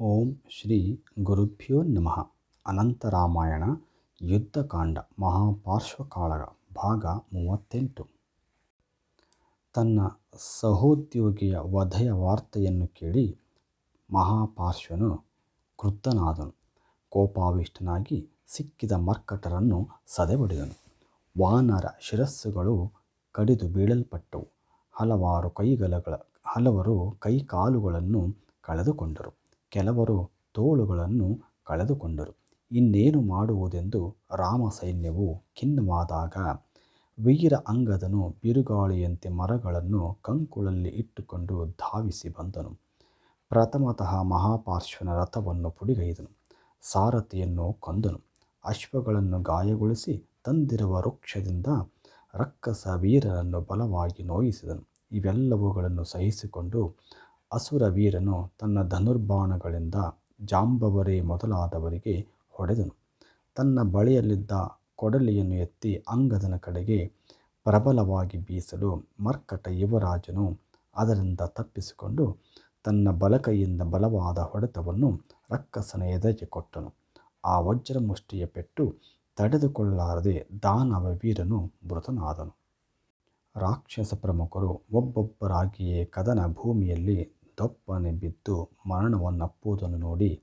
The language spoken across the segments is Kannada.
ಓಂ ಶ್ರೀ ಗುರುಭ್ಯೋ ನಮಃ. ಅನಂತರಾಮಾಯಣ ಯುದ್ಧಕಾಂಡ ಮಹಾಪಾರ್ಶ್ವಕಾಳಗ ಭಾಗ ಮೂವತ್ತೆಂಟು. ತನ್ನ ಸಹೋದ್ಯೋಗಿಯ ವಧೆಯ ವಾರ್ತೆಯನ್ನು ಕೇಳಿ ಮಹಾಪಾರ್ಶ್ವನು ಕ್ರುದ್ಧನಾದನು ಕೋಪಾವಿಷ್ಟನಾಗಿ ಸಿಕ್ಕಿದ ಮರ್ಕಟರನ್ನು ಸದೆಬಡಿದನು. ವಾನರ ಶಿರಸ್ಸುಗಳು ಕಡಿದು ಬೀಳಲ್ಪಟ್ಟವು. ಹಲವಾರು ಕೈಗಲಗಳ ಹಲವರು ಕೈಕಾಲುಗಳನ್ನು ಕಳೆದುಕೊಂಡರು. ಕೆಲವರು ತೋಳುಗಳನ್ನು ಕಳೆದುಕೊಂಡರು. ಇನ್ನೇನು ಮಾಡುವುದೆಂದು ರಾಮ ಸೈನ್ಯವು ಖಿನ್ನವಾದಾಗ, ವೀರ ಅಂಗದನು ಬಿರುಗಾಳಿಯಂತೆ ಮರಗಳನ್ನು ಕಂಕುಳಲ್ಲಿ ಇಟ್ಟುಕೊಂಡು ಧಾವಿಸಿ ಬಂದನು. ಪ್ರಥಮತಃ ಮಹಾಪಾರ್ಶ್ವನ ರಥವನ್ನು ಪುಡಿಗೈದನು. ಸಾರಥಿಯನ್ನು ಕೊಂದನು. ಅಶ್ವಗಳನ್ನು ಗಾಯಗೊಳಿಸಿ ತಂದಿರುವ ವೃಕ್ಷದಿಂದ ರಕ್ಕಸ ವೀರರನ್ನು ಬಲವಾಗಿ ನೋಯಿಸಿದನು. ಇವೆಲ್ಲವುಗಳನ್ನು ಸಹಿಸಿಕೊಂಡು ಅಸುರ ವೀರನು ತನ್ನ ಧನುರ್ಬಾಣಗಳಿಂದ ಜಾಂಬವರೇ ಮೊದಲಾದವರಿಗೆ ಹೊಡೆದನು. ತನ್ನ ಬಳಿಯಲ್ಲಿದ್ದ ಕೊಡಲಿಯನ್ನು ಎತ್ತಿ ಅಂಗದನ ಕಡೆಗೆ ಪ್ರಬಲವಾಗಿ ಬೀಸಲು ಮರ್ಕಟ ಯುವರಾಜನು ಅದರಿಂದ ತಪ್ಪಿಸಿಕೊಂಡು ತನ್ನ ಬಲಕೈಯಿಂದ ಬಲವಾದ ಹೊಡೆತವನ್ನು ರಕ್ಕಸನ ಎದೆಗೆ ಕೊಟ್ಟನು. ಆ ವಜ್ರಮುಷ್ಟಿಯ ಪೆಟ್ಟು ತಡೆದುಕೊಳ್ಳಲಾರದೆ ದಾನವ ವೀರನು ಮೃತನಾದನು. ರಾಕ್ಷಸ ಪ್ರಮುಖರು ಒಬ್ಬೊಬ್ಬರಾಗಿಯೇ ಕದನ ಭೂಮಿಯಲ್ಲಿ ದೊಪ್ಪನೆ ಬಿದ್ದು ಮರಣವನ್ನಪ್ಪುವುದನ್ನು ನೋಡಿ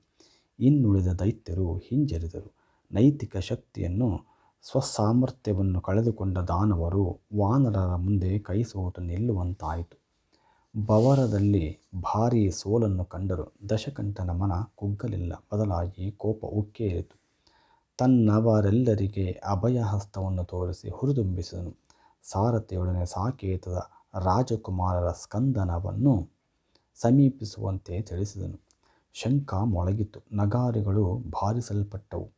ಇನ್ನುಳಿದ ದೈತ್ಯರು ಹಿಂಜರಿದರು. ನೈತಿಕ ಶಕ್ತಿಯನ್ನು ಸ್ವಸಾಮರ್ಥ್ಯವನ್ನು ಕಳೆದುಕೊಂಡ ದಾನವರು ವಾನರರ ಮುಂದೆ ಕೈಸೋತು ನಿಲ್ಲುವಂತಾಯಿತು. ಬವರದಲ್ಲಿ ಭಾರೀ ಸೋಲನ್ನು ಕಂಡರು. ದಶಕಂಠನ ಮನ ಕುಗ್ಗಲಿಲ್ಲ. ಬದಲಾಗಿ ಕೋಪ ಉಕ್ಕೇರಿತು. ತನ್ನವರೆಲ್ಲರಿಗೆ ಅಭಯಹಸ್ತವನ್ನು ತೋರಿಸಿ ಹುರಿದುಂಬಿಸಿದನು. ಸಾರಥಿಯೊಡನೆ ಸಾಕೇತದ ರಾಜಕುಮಾರರ ಸ್ಕಂದನವನ್ನು ಸಮೀಪಿಸುವಂತೆ ತಿಳಿಸಿದನು. ಶಂಖ ಮೊಳಗಿತು ನಗಾರಿಗಳು ಭಾರಿಸಲ್ಪಟ್ಟವು.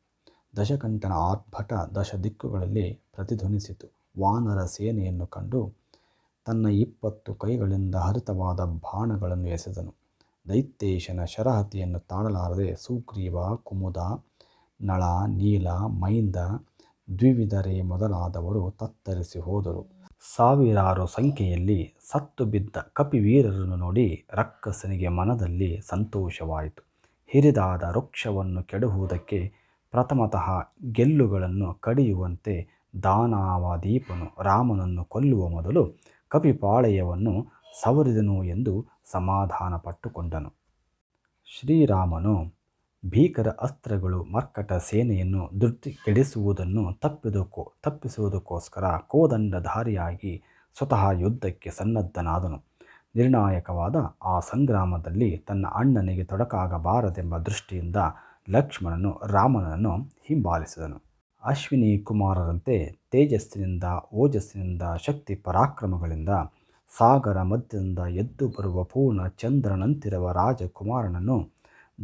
ದಶಕಂಠನ ಆರ್ಭಟ ದಶ ದಿಕ್ಕುಗಳಲ್ಲಿ ಪ್ರತಿಧ್ವನಿಸಿತು. ವಾನರ ಸೇನೆಯನ್ನು ಕಂಡು ತನ್ನ ಇಪ್ಪತ್ತು ಕೈಗಳಿಂದ ಹರಿತವಾದ ಬಾಣಗಳನ್ನು ಎಸೆದನು. ದೈತ್ಯೇಶನ ಶರಹತಿಯನ್ನು ತಾಳಲಾರದೆ ಸುಗ್ರೀವ, ಕುಮುದ, ನಳ, ನೀಲ, ಮೈಂದ, ದ್ವಿವಿಧರೆ ಮೊದಲಾದವರು ತತ್ತರಿಸಿ ಹೋದರು. ಸಾವಿರಾರು ಸಂಖ್ಯೆಯಲ್ಲಿ ಸತ್ತು ಬಿದ್ದ ಕಪಿವೀರರನ್ನು ನೋಡಿ ರಕ್ಕಸನಿಗೆ ಮನದಲ್ಲಿ ಸಂತೋಷವಾಯಿತು. ಹಿರಿದಾದ ವೃಕ್ಷವನ್ನು ಕೆಡುವುದಕ್ಕೆ ಪ್ರಥಮತಃ ಗೆಲ್ಲುಗಳನ್ನು ಕಡಿಯುವಂತೆ ದಾನಾವಾದೀಪನು ರಾಮನನ್ನು ಕೊಲ್ಲುವ ಮೊದಲು ಕಪಿಪಾಳೆಯವನ್ನು ಸವರಿದನು ಎಂದು ಸಮಾಧಾನಪಟ್ಟುಕೊಂಡನು. ಶ್ರೀರಾಮನು ಭೀಕರ ಅಸ್ತ್ರಗಳು, ಮರ್ಕಟ ಸೇನೆಯನ್ನು ಧೃತಿಗೆಡಿಸುವುದನ್ನು ತಪ್ಪಿದಕ್ಕೋ ತಪ್ಪಿಸುವುದಕ್ಕೋಸ್ಕರ ಕೋದಂಡಧಾರಿಯಾಗಿ ಸ್ವತಃ ಯುದ್ಧಕ್ಕೆ ಸನ್ನದ್ಧನಾದನು. ನಿರ್ಣಾಯಕವಾದ ಆ ಸಂಗ್ರಾಮದಲ್ಲಿ ತನ್ನ ಅಣ್ಣನಿಗೆ ತೊಡಕಾಗಬಾರದೆಂಬ ದೃಷ್ಟಿಯಿಂದ ಲಕ್ಷ್ಮಣನು ರಾಮನನ್ನು ಹಿಂಬಾಲಿಸಿದನು. ಅಶ್ವಿನಿ ಕುಮಾರರಂತೆ ತೇಜಸ್ಸಿನಿಂದ, ಓಜಸ್ಸಿನಿಂದ, ಶಕ್ತಿ ಪರಾಕ್ರಮಗಳಿಂದ ಸಾಗರ ಮಧ್ಯದಿಂದ ಎದ್ದು ಬರುವ ಪೂರ್ಣ ಚಂದ್ರನಂತಿರುವ ರಾಜಕುಮಾರನನ್ನು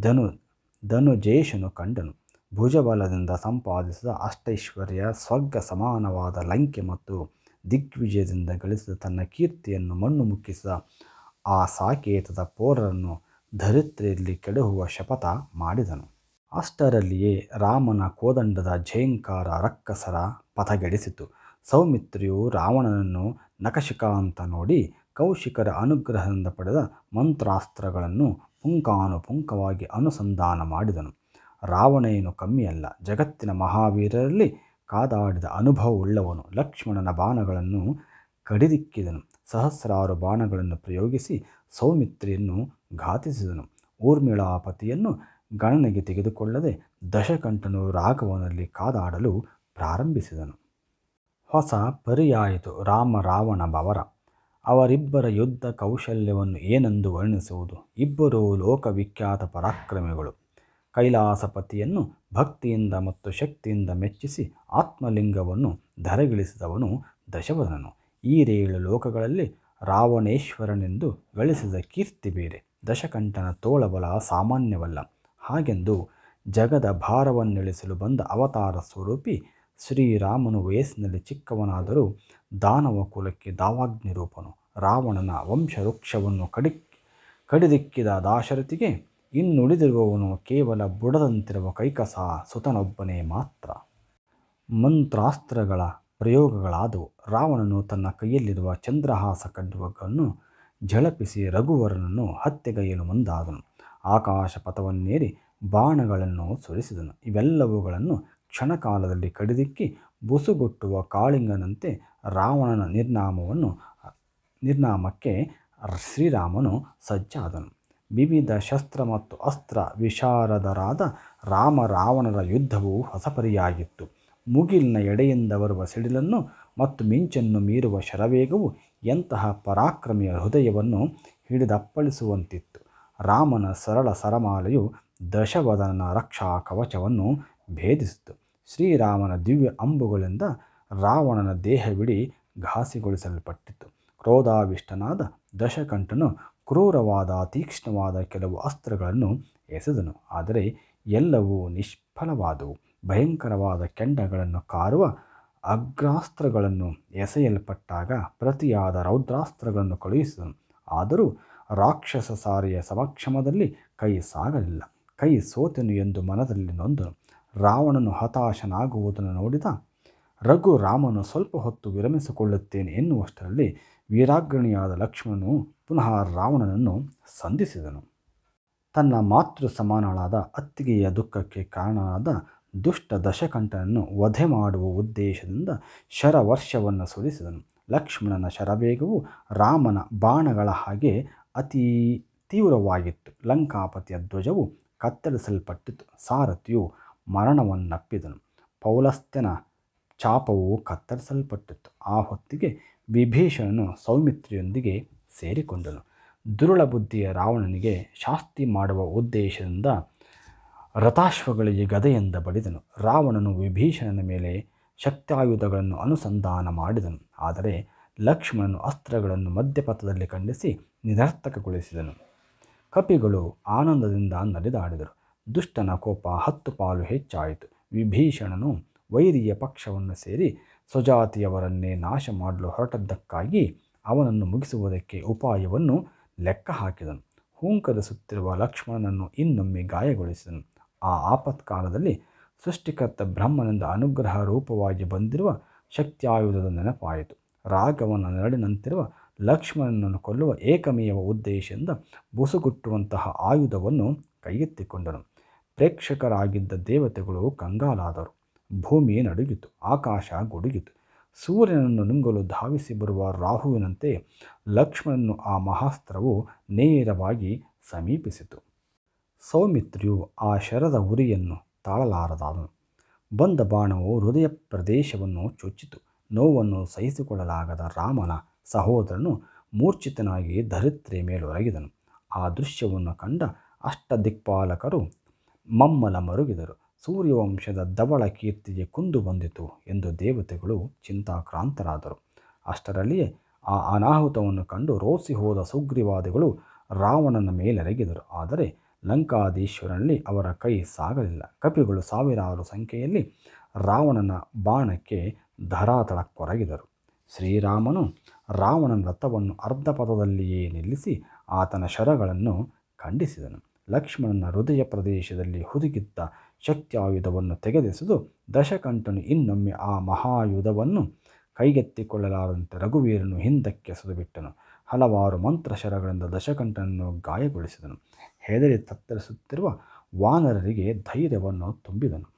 ಧನು ಧನುಜೇಶನು ಕಂಡನು. ಭುಜಬಲದಿಂದ ಸಂಪಾದಿಸಿದ ಅಷ್ಟೈಶ್ವರ್ಯ, ಸ್ವರ್ಗ ಸಮಾನವಾದ ಲಂಕೆ ಮತ್ತು ದಿಗ್ವಿಜಯದಿಂದ ಗಳಿಸಿದ ತನ್ನ ಕೀರ್ತಿಯನ್ನು ಮಣ್ಣು ಮುಕ್ಕಿಸಿದ ಆ ಸಾಕೇತದ ಪೋರರನ್ನು ಧರಿತ್ರೆಯಲ್ಲಿ ಕೆಡಹುವ ಶಪಥ ಮಾಡಿದನು. ಅಷ್ಟರಲ್ಲಿಯೇ ರಾಮನ ಕೋದಂಡದ ಜಯಂಕಾರ ರಕ್ಕಸರ ಪಥಗೆಡಿಸಿತು. ಸೌಮಿತ್ರಿಯು ರಾವಣನನ್ನು ನಕಶಿಕ ನಖಶಿಕಾಂತ ನೋಡಿ ಕೌಶಿಕರ ಅನುಗ್ರಹದಿಂದ ಪಡೆದ ಮಂತ್ರಾಸ್ತ್ರಗಳನ್ನು ಪುಂಖಾನುಪುಂಖವಾಗಿ ಅನುಸಂಧಾನ ಮಾಡಿದನು. ರಾವಣೇನು ಕಮ್ಮಿಯಲ್ಲ. ಜಗತ್ತಿನ ಮಹಾವೀರರಲ್ಲಿ ಕಾದಾಡಿದ ಅನುಭವವುಳ್ಳವನು ಲಕ್ಷ್ಮಣನ ಬಾಣಗಳನ್ನು ಕಡಿದಿಕ್ಕಿದನು. ಸಹಸ್ರಾರು ಬಾಣಗಳನ್ನು ಪ್ರಯೋಗಿಸಿ ಸೌಮಿತ್ರಿಯನ್ನು ಘಾತಿಸಿದನು. ಊರ್ಮಿಳಾಪತಿಯನ್ನು ಗಣನೆಗೆ ತೆಗೆದುಕೊಳ್ಳದೆ ದಶಕಂಠನು ರಾಘವನಲ್ಲಿ ಕಾದಾಡಲು ಪ್ರಾರಂಭಿಸಿದನು. ಹೊಸ ಪರಿಯಾಯಿತು ರಾಮ ರಾವಣ ಬವರ ಅವರಿಬ್ಬರ ಯುದ್ಧ ಕೌಶಲ್ಯವನ್ನು ಏನೆಂದು ವರ್ಣಿಸುವುದು? ಇಬ್ಬರೂ ಲೋಕವಿಖ್ಯಾತ ಪರಾಕ್ರಮಿಗಳು. ಕೈಲಾಸಪತಿಯನ್ನು ಭಕ್ತಿಯಿಂದ ಮತ್ತು ಶಕ್ತಿಯಿಂದ ಮೆಚ್ಚಿಸಿ ಆತ್ಮಲಿಂಗವನ್ನು ಧರೆಗಿಳಿಸಿದವನು ದಶವದನನು. ಈರೇಳು ಲೋಕಗಳಲ್ಲಿ ರಾವಣೇಶ್ವರನೆಂದು ಗಳಿಸಿದ ಕೀರ್ತಿ ಬೇರೆ. ದಶಕಂಠನ ತೋಳಬಲ ಸಾಮಾನ್ಯವಲ್ಲ. ಹಾಗೆಂದು ಜಗದ ಭಾರವನ್ನಿಳಿಸಲು ಬಂದ ಅವತಾರ ಸ್ವರೂಪಿ ಶ್ರೀರಾಮನು ವಯಸ್ಸಿನಲ್ಲಿ ಚಿಕ್ಕವನಾದರೂ ದಾನವ ಕುಲಕ್ಕೆ ದಾವಾಗ್ನಿ ರೂಪನು ರಾವಣನ ವಂಶವೃಕ್ಷವನ್ನು ಕಡಿ ಕಡಿದಿಕ್ಕಿದ ದಾಶರಥಿಗೆ ಇನ್ನುಳಿದಿರುವವನು ಕೇವಲ ಬುಡದಂತಿರುವ ಕೈಕಸ ಸುತನೊಬ್ಬನೇ ಮಾತ್ರ. ಮಂತ್ರಾಸ್ತ್ರಗಳ ಪ್ರಯೋಗಗಳಾದವು. ರಾವಣನು ತನ್ನ ಕೈಯಲ್ಲಿರುವ ಚಂದ್ರಹಾಸ ಖಡ್ಗವನ್ನು ಝಳಪಿಸಿ ರಘುವರನನ್ನು ಹತ್ಯೆಗೈಯಲು ಮುಂದಾದನು. ಆಕಾಶ ಪಥವನ್ನೇರಿ ಬಾಣಗಳನ್ನು ಸುರಿಸಿದನು. ಇವೆಲ್ಲವುಗಳನ್ನು ಕ್ಷಣಕಾಲದಲ್ಲಿ ಕಡಿದಿಕ್ಕಿ ಬುಸುಗೊಟ್ಟುವ ಕಾಳಿಂಗನಂತೆ ರಾವಣನ ನಿರ್ನಾಮವನ್ನು, ನಿರ್ನಾಮಕ್ಕೆ ಶ್ರೀರಾಮನು ಸಜ್ಜಾದನು. ವಿವಿಧ ಶಸ್ತ್ರ ಮತ್ತು ಅಸ್ತ್ರ ವಿಶಾರದರಾದ ರಾಮ ರಾವಣರ ಯುದ್ಧವು ಹೊಸಪರಿಯಾಗಿತ್ತು ಮುಗಿಲಿನ ಎಡೆಯಿಂದ ಬರುವ ಸಿಡಿಲನ್ನು ಮತ್ತು ಮಿಂಚನ್ನು ಮೀರುವ ಶರವೇಗವು ಎಂತಹ ಪರಾಕ್ರಮಿಯ ಹೃದಯವನ್ನು ಹಿಡಿದಪ್ಪಳಿಸುವಂತಿತ್ತು. ರಾಮನ ಸರಳ ಸರಮಾಲೆಯು ದಶವದನ ರಕ್ಷಾ ಕವಚವನ್ನು ಭೇದಿಸಿತು. ಶ್ರೀರಾಮನ ದಿವ್ಯ ಅಂಬುಗಳಿಂದ ರಾವಣನ ದೇಹವಿಡೀ ಘಾಸಿಗೊಳಿಸಲ್ಪಟ್ಟಿತು. ಕ್ರೋಧಾವಿಷ್ಟನಾದ ದಶಕಂಠನು ಕ್ರೂರವಾದ, ತೀಕ್ಷ್ಣವಾದ ಕೆಲವು ಅಸ್ತ್ರಗಳನ್ನು ಎಸೆದನು. ಆದರೆ ಎಲ್ಲವೂ ನಿಷ್ಫಲವಾದವು. ಭಯಂಕರವಾದ ಕೆಂಡಗಳನ್ನು ಕಾರುವ ಅಗ್ರಾಸ್ತ್ರಗಳನ್ನು ಎಸೆಯಲ್ಪಟ್ಟಾಗ ಪ್ರತಿಯಾದ ರೌದ್ರಾಸ್ತ್ರಗಳನ್ನು ಕಳುಹಿಸಿದನು. ಆದರೂ ರಾಕ್ಷಸ ಸಾರಿಯ ಸಮಕ್ಷಮದಲ್ಲಿ ಕೈ ಸಾಗಲಿಲ್ಲ. ಕೈ ಸೋತೆನು ಎಂದು ಮನದಲ್ಲಿ ನೊಂದನು. ರಾವಣನು ಹತಾಶನಾಗುವುದನ್ನು ನೋಡಿದ ರಘು ರಾಮನು ಸ್ವಲ್ಪ ಹೊತ್ತು ವಿರಮಿಸಿಕೊಳ್ಳುತ್ತೇನೆ ಎನ್ನುವಷ್ಟರಲ್ಲಿ ವೀರಾಗ್ರಣಿಯಾದ ಲಕ್ಷ್ಮಣನು ಪುನಃ ರಾವಣನನ್ನು ಸಂಧಿಸಿದನು. ತನ್ನ ಮಾತೃ ಸಮಾನಳಾದ ಅತ್ತಿಗೆಯ ದುಃಖಕ್ಕೆ ಕಾರಣನಾದ ದುಷ್ಟ ದಶಕಂಠನನ್ನು ವಧೆ ಮಾಡುವ ಉದ್ದೇಶದಿಂದ ಶರವರ್ಷವನ್ನು ಸುರಿಸಿದನು. ಲಕ್ಷ್ಮಣನ ಶರವೇಗವು ರಾಮನ ಬಾಣಗಳ ಹಾಗೆ ಅತೀ ತೀವ್ರವಾಗಿತ್ತು. ಲಂಕಾಪತಿಯ ಧ್ವಜವು ಕತ್ತರಿಸಲ್ಪಟ್ಟಿತು. ಸಾರಥಿಯು ಮರಣವನ್ನಪ್ಪಿದನು ಪೌಲಸ್ತ್ಯನ ಚಾಪವು ಕತ್ತರಿಸಲ್ಪಟ್ಟಿತ್ತು ಆ ಹೊತ್ತಿಗೆ ವಿಭೀಷಣನು ಸೌಮಿತ್ರಿಯೊಂದಿಗೆ ಸೇರಿಕೊಂಡನು. ದುರುಳ ಬುದ್ಧಿಯ ರಾವಣನಿಗೆ ಶಾಸ್ತಿ ಮಾಡುವ ಉದ್ದೇಶದಿಂದ ರಥಾಶ್ವಗಳಿಗೆ ಗದೆಯಿಂದ ಬಡಿದನು. ರಾವಣನು ವಿಭೀಷಣನ ಮೇಲೆ ಶಕ್ತಾಯುಧಗಳನ್ನು ಅನುಸಂಧಾನ ಮಾಡಿದನು. ಆದರೆ ಲಕ್ಷ್ಮಣನು ಅಸ್ತ್ರಗಳನ್ನು ಮಧ್ಯಪಥದಲ್ಲಿ ಖಂಡಿಸಿ ನಿರರ್ಥಕಗೊಳಿಸಿದನು. ಕಪಿಗಳು ಆನಂದದಿಂದ ನಡೆದಾಡಿದರು ದುಷ್ಟನ ಕೋಪ ಹತ್ತು ಪಾಲು ಹೆಚ್ಚಾಯಿತು. ವಿಭೀಷಣನು ವೈರಿಯ ಪಕ್ಷವನ್ನು ಸೇರಿ ಸ್ವಜಾತಿಯವರನ್ನೇ ನಾಶ ಮಾಡಲು ಹೊರಟದ್ದಕ್ಕಾಗಿ ಅವನನ್ನು ಮುಗಿಸುವುದಕ್ಕೆ ಉಪಾಯವನ್ನು ಲೆಕ್ಕ ಹಾಕಿದನು. ಹುಂಕರಿಸುತ್ತಿರುವ ಲಕ್ಷ್ಮಣನನ್ನು ಇನ್ನೊಮ್ಮೆ ಗಾಯಗೊಳಿಸಿದನು. ಆ ಆಪತ್ಕಾಲದಲ್ಲಿ ಸೃಷ್ಟಿಕರ್ತ ಬ್ರಹ್ಮನಿಂದ ಅನುಗ್ರಹ ರೂಪವಾಗಿ ಬಂದಿರುವ ಶಕ್ತಿಯಾಯುಧದ ನೆನಪಾಯಿತು. ರಾಘವನ ನೆರಳಿನಂತಿರುವ ಲಕ್ಷ್ಮಣನನ್ನು ಕೊಲ್ಲುವ ಏಕಮೇವ ಉದ್ದೇಶದಿಂದ ಬುಸುಗುಟ್ಟುವಂತಹ ಆಯುಧವನ್ನು ಕೈಗೆತ್ತಿಕೊಂಡನು. ಪ್ರೇಕ್ಷಕರಾಗಿದ್ದ ದೇವತೆಗಳು ಕಂಗಾಲಾದರು. ಭೂಮಿ ನಡುಗಿತು, ಆಕಾಶ ಗುಡುಗಿತು. ಸೂರ್ಯನನ್ನು ನುಂಗಲು ಧಾವಿಸಿ ಬರುವ ರಾಹುವಿನಂತೆ ಲಕ್ಷ್ಮಣನು ಆ ಮಹಾಸ್ತ್ರವು ನೇರವಾಗಿ ಸಮೀಪಿಸಿತು. ಸೌಮಿತ್ರಿಯು ಆ ಶರದ ಉರಿಯನ್ನು ತಾಳಲಾರದಾದನು. ಬಂದ ಬಾಣವು ಹೃದಯ ಪ್ರದೇಶವನ್ನು ಚುಚ್ಚಿತು. ನೋವನ್ನು ಸಹಿಸಿಕೊಳ್ಳಲಾಗದ ರಾಮನ ಸಹೋದರನು ಮೂರ್ಛಿತನಾಗಿ ಧರಿತ್ರೆ ಮೇಲೊರಗಿದನು. ಆ ದೃಶ್ಯವನ್ನು ಕಂಡ ಅಷ್ಟ ದಿಕ್ಪಾಲಕರು ಮಮ್ಮಲ ಮರುಗಿದರು. ಸೂರ್ಯವಂಶದ ಧವಳ ಕೀರ್ತಿಗೆ ಕುಂದು ಬಂದಿತು ಎಂದು ದೇವತೆಗಳು ಚಿಂತಾಕ್ರಾಂತರಾದರು. ಅಷ್ಟರಲ್ಲಿಯೇ ಆ ಅನಾಹುತವನ್ನು ಕಂಡು ರೋಸಿ ಹೋದ ಸುಗ್ರೀವಾದಿಗಳು ರಾವಣನ ಮೇಲೆರಗಿದರು ಆದರೆ ಲಂಕಾಧೀಶ್ವರನಲ್ಲಿ ಅವರ ಕೈ ಸಾಗಲಿಲ್ಲ. ಕಪಿಗಳು ಸಾವಿರಾರು ಸಂಖ್ಯೆಯಲ್ಲಿ ರಾವಣನ ಬಾಣಕ್ಕೆ ಧರಾತಳ ಕೊರಗಿದರು ಶ್ರೀರಾಮನು ರಾವಣನ ರಥವನ್ನು ಅರ್ಧ ಪಥದಲ್ಲಿಯೇ ನಿಲ್ಲಿಸಿ ಆತನ ಶರಗಳನ್ನು ಖಂಡಿಸಿದನು. ಲಕ್ಷ್ಮಣನ ಹೃದಯ ಪ್ರದೇಶದಲ್ಲಿ ಹುದುಗಿದ್ದ ಶಕ್ತಿಯಾಯುಧವನ್ನು ತೆಗೆದೆಸೆದು ದಶಕಂಠನು ಇನ್ನೊಮ್ಮೆ ಆ ಮಹಾಯುಧವನ್ನು ಕೈಗೆತ್ತಿಕೊಳ್ಳಲಾರಂತೆ ರಘುವೀರನು ಹಿಂದಕ್ಕೆ ಬಿಟ್ಟನು ಹಲವಾರು ಮಂತ್ರಶರಗಳಿಂದ ದಶಕಂಠನನ್ನು ಗಾಯಗೊಳಿಸಿದನು. ಹೆದರಿ ತತ್ತರಿಸುತ್ತಿರುವ ವಾನರರಿಗೆ ಧೈರ್ಯವನ್ನು ತುಂಬಿದನು.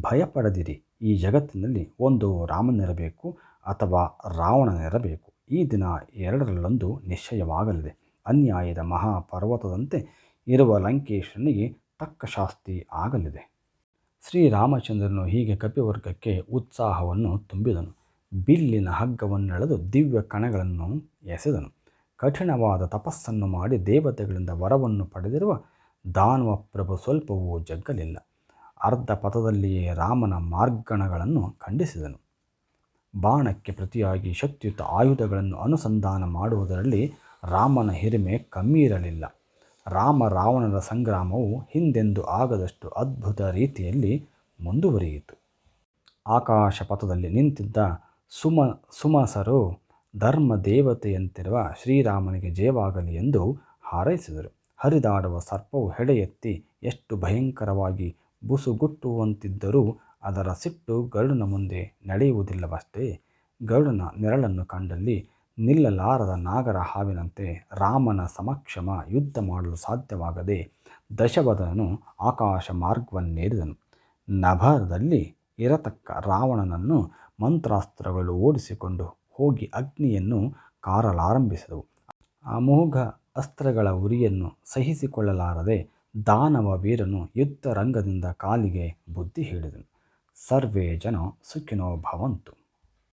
ಭಯಪಡದಿರಿ, ಈ ಜಗತ್ತಿನಲ್ಲಿ ಒಂದು ರಾಮನಿರಬೇಕು ಅಥವಾ ರಾವಣನಿರಬೇಕು. ಈ ದಿನ ಎರಡರಲ್ಲೊಂದು ನಿಶ್ಚಯವಾಗಲಿದೆ. ಅನ್ಯಾಯದ ಮಹಾಪರ್ವತದಂತೆ ಇರುವ ಲಂಕೇಶನಿಗೆ ತಕ್ಕ ಶಾಸ್ತಿ ಆಗಲಿದೆ. ಶ್ರೀರಾಮಚಂದ್ರನು ಹೀಗೆ ಕಪಿವರ್ಗಕ್ಕೆ ಉತ್ಸಾಹವನ್ನು ತುಂಬಿದನು. ಬಿಲ್ಲಿನ ಹಗ್ಗವನ್ನೆಳೆದು ದಿವ್ಯ ಕಣಗಳನ್ನು ಎಸೆದನು. ಕಠಿಣವಾದ ತಪಸ್ಸನ್ನು ಮಾಡಿ ದೇವತೆಗಳಿಂದ ವರವನ್ನು ಪಡೆದಿರುವ ದಾನುವ ಪ್ರಭು ಸ್ವಲ್ಪವೂ ಜಗ್ಗಲಿಲ್ಲ. ಅರ್ಧ ಪಥದಲ್ಲಿಯೇ ರಾಮನ ಮಾರ್ಗಣಗಳನ್ನು ಖಂಡಿಸಿದನು. ಬಾಣಕ್ಕೆ ಪ್ರತಿಯಾಗಿ ಶಕ್ತಿಯುತ ಆಯುಧಗಳನ್ನು ಅನುಸಂಧಾನ ಮಾಡುವುದರಲ್ಲಿ ರಾಮನ ಹಿರಿಮೆ ಕಮ್ಮಿ ಇರಲಿಲ್ಲ ರಾಮ ರಾವಣರ ಸಂಗ್ರಾಮವು ಹಿಂದೆಂದು ಆಗದಷ್ಟು ಅದ್ಭುತ ರೀತಿಯಲ್ಲಿ ಮುಂದುವರಿಯಿತು. ಆಕಾಶ ಪಥದಲ್ಲಿ ನಿಂತಿದ್ದ ಸುಮ, ಸುಮಸರು ಧರ್ಮ ದೇವತೆಯಂತಿರುವ ಶ್ರೀರಾಮನಿಗೆ ಜಯವಾಗಲಿ ಎಂದು ಹಾರೈಸಿದರು. ಹರಿದಾಡುವ ಸರ್ಪವು ಹೆಡೆಯೆತ್ತಿ ಎಷ್ಟು ಭಯಂಕರವಾಗಿ ಬುಸುಗುಟ್ಟುವಂತಿದ್ದರೂ ಅದರ ಸಿಟ್ಟು ಗರುಡನ ಮುಂದೆ ನಡೆಯುವುದಿಲ್ಲವಷ್ಟೇ. ಗರುಡನ ನೆರಳನ್ನು ಕಂಡಲ್ಲಿ ನಿಲ್ಲಲಾರದ ನಾಗರ ಹಾವಿನಂತೆ ರಾಮನ ಸಮಕ್ಷಮ ಯುದ್ಧ ಮಾಡಲು ಸಾಧ್ಯವಾಗದೆ ದಶವದನು ಆಕಾಶ ಮಾರ್ಗವನ್ನೇರಿದನು. ನಭರದಲ್ಲಿ ಇರತಕ್ಕ ರಾವಣನನ್ನು ಮಂತ್ರಾಸ್ತ್ರಗಳು ಓಡಿಸಿಕೊಂಡು ಹೋಗಿ ಅಗ್ನಿಯನ್ನು ಕಾರಲಾರಂಭಿಸಿದವು. ಅಮೋಘ ಅಸ್ತ್ರಗಳ ಉರಿಯನ್ನು ಸಹಿಸಿಕೊಳ್ಳಲಾರದೆ ದಾನವ ವೀರನು ಯುದ್ಧರಂಗದಿಂದ ಕಾಲಿಗೆ ಬುದ್ಧಿ ಹೇಳಿದನು ಸರ್ವೇ ಜನ ಸುಖಿನೋ ಭವಂತು.